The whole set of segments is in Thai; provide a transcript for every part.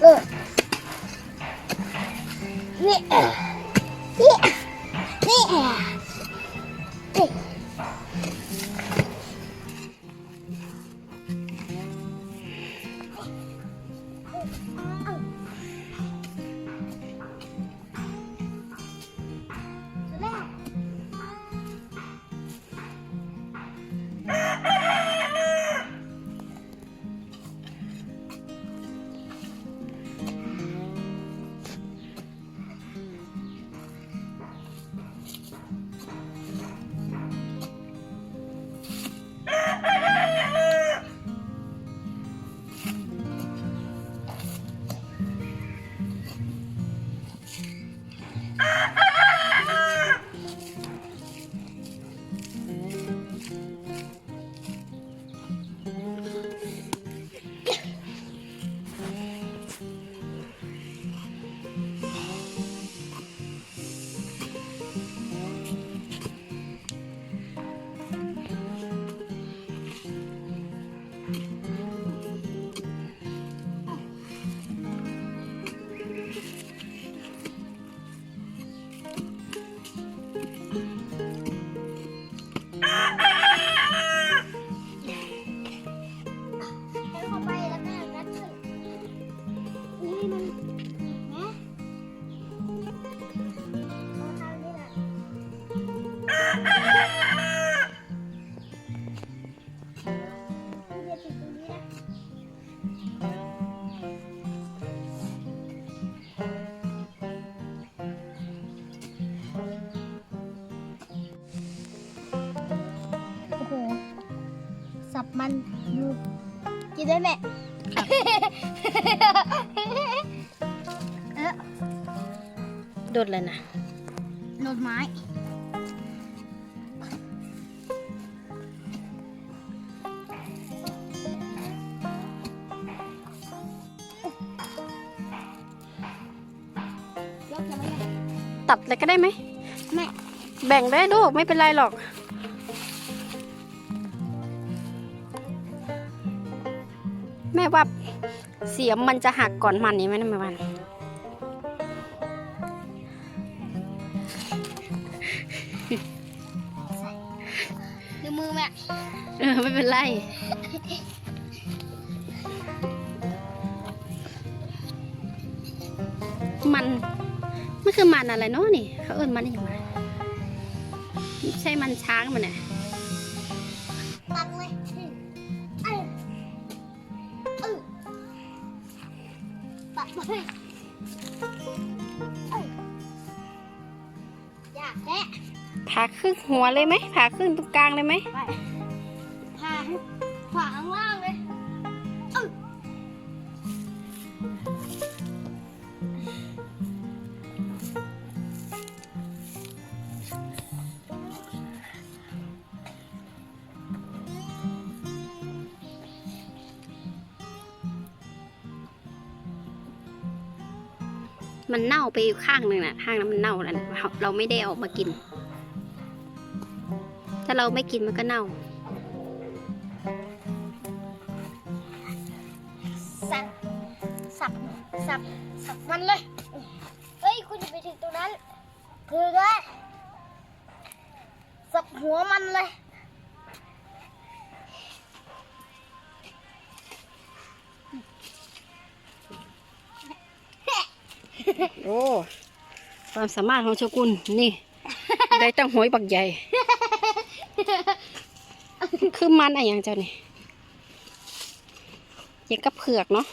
เออนี่ ใมันอยู่กินได้ไหมเออโดดเลยนะโดนไม้ยกยังไม่ได้ตัดเลยก็ได้ไหมไม่แบ่งได้ลูกไม่เป็นไรหรอก แม่ว่าเสียมมันจะหักก่อนมันนี่ไหมนะแม่วันดูมือแม่เออไม่เป็นไรมันมันคือมันอะไรเนาะนี่ เขาเอิ้นมันอย่างไรไม่ใช่มันช้างมันน่ะ ออยากแท้ผ่าครึ่งหัวเลยไหมผ่าครึ่งตรงกลางเลยไหม ไป มันเน่าไปอยู่ข้างหนึ่งน่ะข้างนั้นมันเน่าแล้วเราไม่ได้เอามากิน ถ้าเราไม่กินมันก็เน่าสับสับสับสับมันเลยเฮ้ยคุณอย่าไปถึงตรงนั้นคือเลยสับหัวมันเลย โอ้ความสามารถของโชกุนนี่ ได้ตั้งหอยบักใหญ่ คือมันอะไรอย่างเจ้านี่ยังกับเผือกเนาะ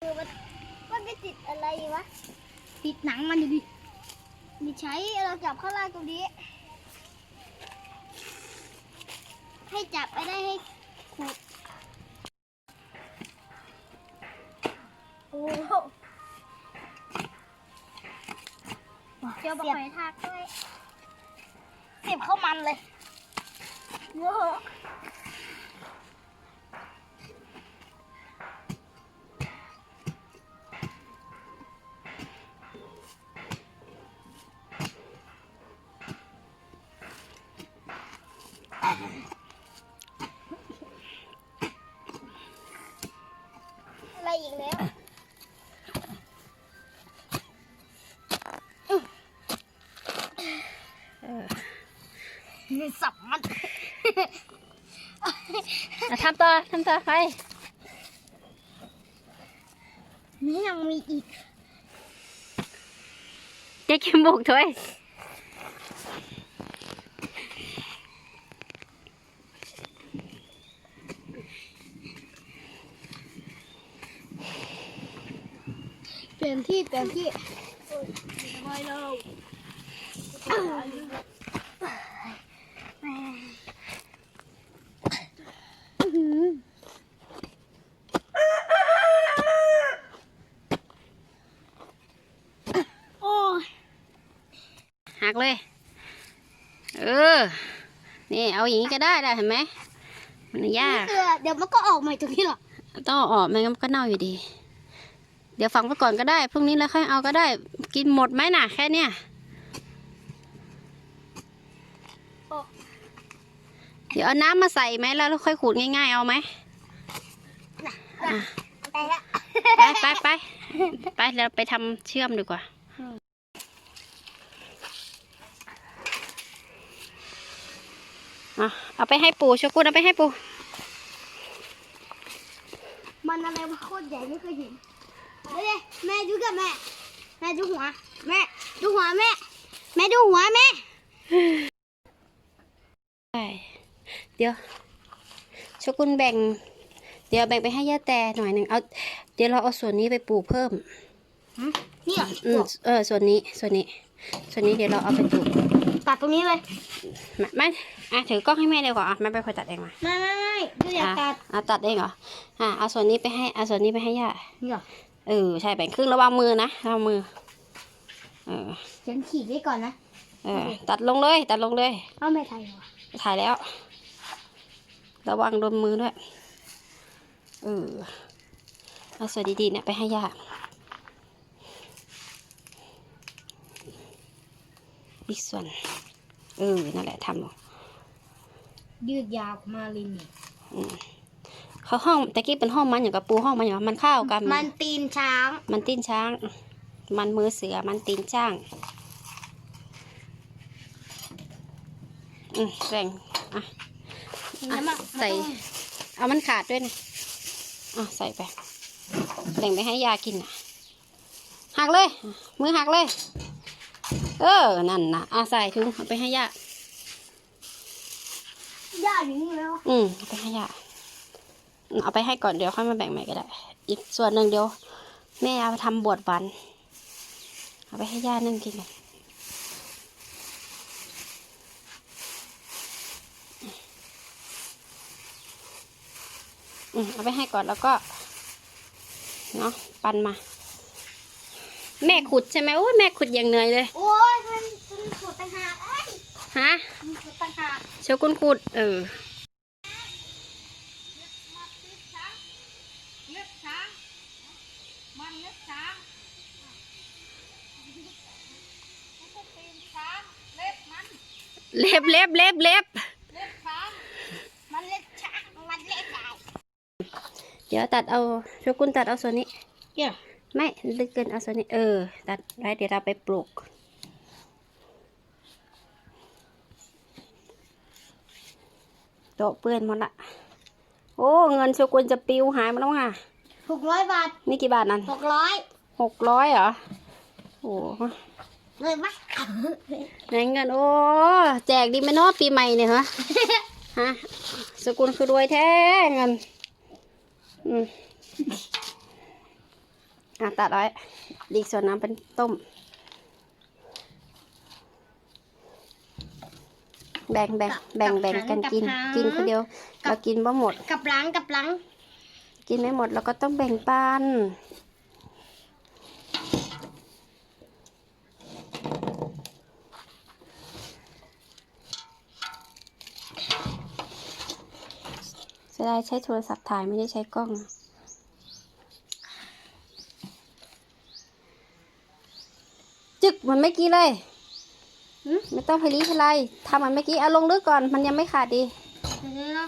คือมันมันไปติดอะไรวะ ติดหนังมันดิมีใช้เราจับเข้าล่างตรงนี้ ให้จับไปได้ให้ขูดากด้วยเสียบเข้ามันเลยโอ้ สับมันอะทำต่อทำต่อไปนี่ยังมีอีกเจ๊กิมบุกถ้วยเปลี่ยนที่เปลี่ยนที่ ไปเลย โอ้ย หักเลย เออ นี่เอาอย่างนี้ก็ได้ได้เห็นไหมมันยากนี่คือเดี๋ยวมันก็ออกใหม่ตรงนี้หรอกต้องเอาออกไม่งั้นมันก็เน่าอยู่ดี เดี๋ยวฝังไปก่อนก็ได้พรุ่งนี้แล้วค่อยเอาก็ได้ กินหมดไหมน่ะแค่เนี้ยเดี๋ยวเอาน้ำมาใส่ไหมแล้วค่อยขูดง่ายๆเอาไหมอะไปละไปไปไปไปเราไปทำเชื่อมดีกว่า อะเอาไปให้ปู่ชกุนเอาไปให้ปู่มันอะไรมาโคตรใหญ่ไม่เคยเห็นเฮ้ยแม่ดูกับแม่ แม่ดูหัว แม่ดูหัวแม่ แม่ดูหัวแม่ใช่เดี๋ยวชกุนแบ่ง เดี๋ยวแบ่งไปให้ย่าแต่หน่อยหนึ่งเอาเดี๋ยวเราเอาส่วนนี้ไปปลูกเพิ่มนี่เหรออืมเออส่วนนี้ส่วนนี้ ส่วนนี้เดี๋ยวเราเอาไปปลูก ตัดตรงนี้เลยไม่ไม่อะถือกล้องให้แม่เดียวก่อนอะแม่ไปคอยตัดเองมาไม่ไม่ไม่ดูอยากอะตัดอะตัดเองเหรออะเอาส่วนนี้ไปให้เอาส่วนนี้ไปให้ย่านี่เหรอเออใช่แบ่งครึ่งระวังมือนะระวังมือเออฉันขีดไว้ก่อนนะเออตัดลงเลย ตัดลงเลยเอาไม่ไทยเหรอถ่ายแล้ว ระวังโดนมือด้วยเออเอาส่วนดีๆเนี่ยไปให้ย่า อีกส่วนเออ นั่นแหละทำเอายืดยาวมาลินเขาห้องตะกี้เป็นห้องมันอย่างกับปูห้องมันอย่างมันเข้าวกัน มันตีนช้าง มันตีนช้าง มันมือเสือมันตีนจ้างอืมแบ่งอะแล้วมันใส่เอามันขาดด้วยนะอะใส่ไปแบ่งไปให้ยากินนะหักเลย มือหักเลย เออ นั่นนะอะใส่ถุงเอาไปให้ยายากอย่างนี้แล้วอืมเอาไปให้ยาอืมเอาไปให้ก่อนเดี๋ยวค่อยมาแบ่งใหม่ก็ได้ อีกส่วนหนึ่งเดี๋ยวแม่เอาไปทำบวชวัน เอาไปให้ย่านึ่งกินกันอืมเอาไปให้ก่อนแล้วก็ เนาะปันมา แม่ขุดใช่ไหมโอ้ยแม่ขุดอย่างเหนื่อยเลย โอ้ยมันมันขุดต่างหากเอ้ยฮะมันขุดต่างหากเชกุนขุด เออเล็บช้างมันเล็บช้างมันก็ตีนช้างเล็บมัน เล็บเล็บเล็บเล็บเล็บช้าง มันเล็บช้าง มันเล็บใหญ่เดี๋ยวตัดเอาโชกุนตัดเอาส่วนนี้ เดี๋ยว ไม่ลึกเกินเอาส่วนนี้เออตัดไว้เดี๋ยวเราไปปลูกโต๊ะเปื้อนหมดละโอ้เงินโชกุนจะปิวหายมาแล้วอะหกร้อยบาทนี่กี่บาทนั่นหกร้อยหกร้อยเหรอโอ้เลยปะไหนเงินโอ้แจกดีไหมเนาะปีใหม่เนี่ยฮะฮะสกุลคือรวยแท้เงินอืม อะตัดไว้อีกส่วนน้ำเป็นต้ม แบ่งแบ่งแบ่งแบ่งกันกินกินคนเดียวเรากินบ่หมด กับหลังกับหลังกินไม่หมดเราก็ต้องแบ่งปันจะได้ใช้โทรศัพท์ถ่ายไม่ได้ใช้กล้อง เหมือนเมื่อกี้เลยไม่ต้องพลีพลายทำเหมือนเมื่อกี้เอาลงลึกก่อน มันยังไม่ขาดดี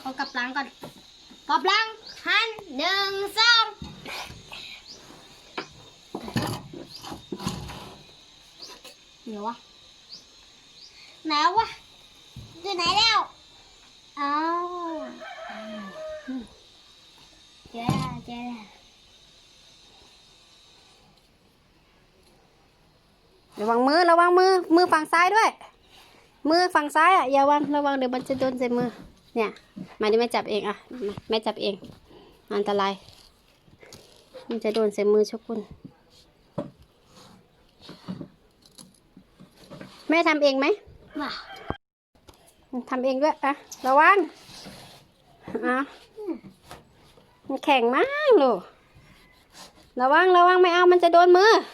เขากลับหลังก่อนกลับหลังหันหนึ่งสองเดี๋ยววะไหนวะอยู่ไหนแล้วอ้าวเจ้าเจ้า ระวังมือระวังมือมือฝั่งซ้ายด้วย มือฝั่งซ้ายอะอย่าวางระวังเดี๋ยวมันจะโดนใส่มือ เนี่ยมาดิแม่จับเองอะมาแม่จับเอง อันตราย มันจะโดนใส่มือชกุนแม่ทำเองไหมมาทำเองด้วยอะระวังอะมันแข็งมากลูกระวังระวังไม่เอามันจะโดนมือมา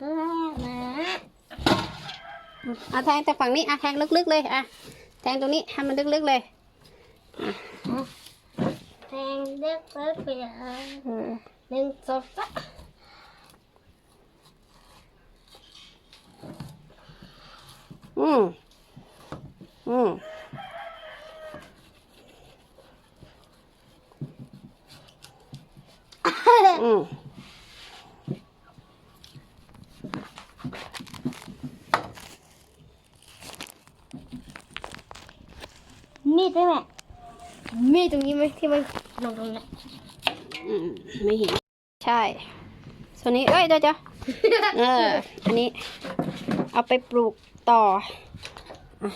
มามาแทงจากฝั่งนี้อะแทงลึกๆเลยอะแทงตรงนี้ให้มันลึกๆเลยแทงเด็กเปิดไปเลยหนึ่งสองสามอืมอืมอืม มี ดได้ไหมมีดตรงนี้ไหมที่มันลงตรงนี้อืมไม่เห็น ใช่ ส่วนนี้ เอ้ยเดี๋ยวเดี๋ยวเออ อันนี้ เอาไปปลูกต่อโอ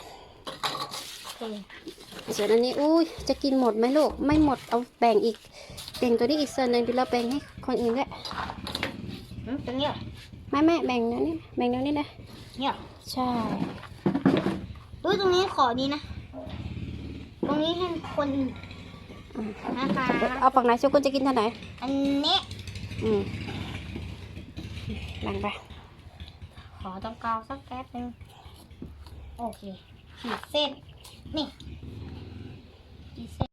เคส่วนอันนี้ อุ้ยจะกินหมดไหมลูก ไม่หมด เอาแบ่งอีก แบ่งตัวนี้อีกส่วนหนึ่งเดี๋ยวเราแบ่งให้คนอื่นด้วยอืมตรงนี้เหรอไม่ไม่แบ่งเดี๋ยวนี้แบ่งเดี๋ยวนี้นะเนี่ยเหรอใช่อุ้ยตรงนี้ขอดีนะ ตรงนี้ให้คนอื่นนะคะเอาฝั่งไหนชุกุนจะกินท่าไหน อันนี้ อืมแบ่งไป ขอตรงกลางสักแป๊บนึง โอเค ขีดเส้น นี่ ขีดเส้น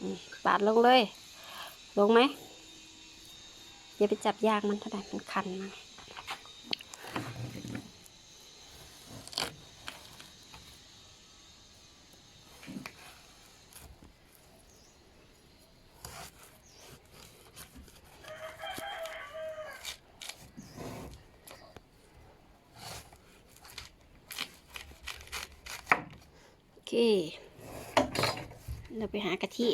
อืมปาดลงเลย ลงไหมอย่าไปจับยางมันเท่าไหร่มันคันมา เคเราไปหากะทิ